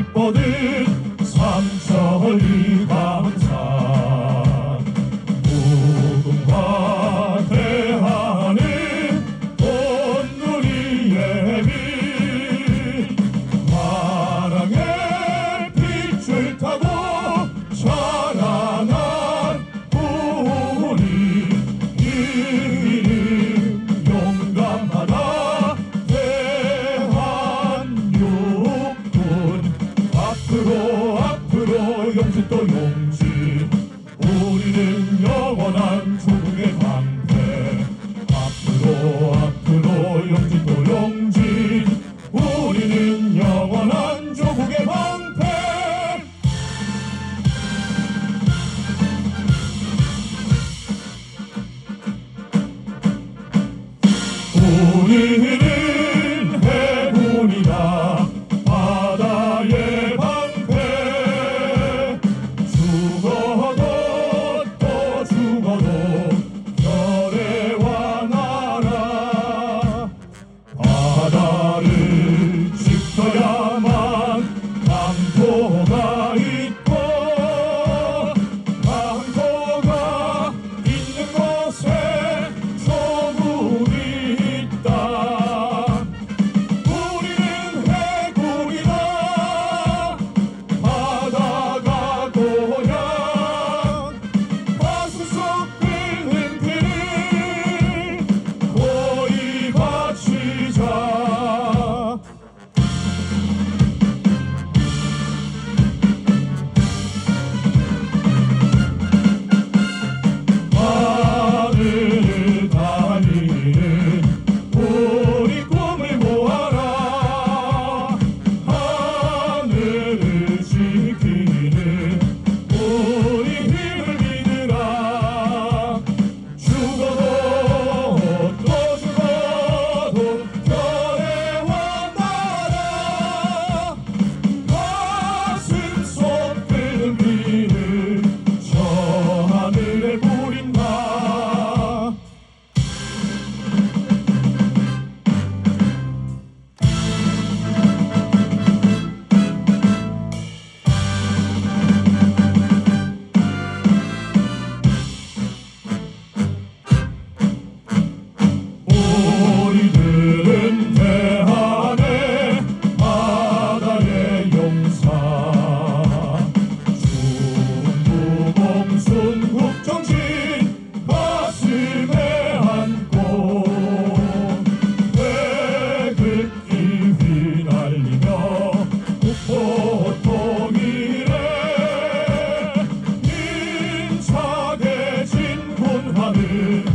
기뻐는 삼천리 우리는 영원한 조국의 방패. 우리는 해군이다. 바다의 방패. 죽어도 또 죽어도 별의와 나라. 바다를 Soya Father.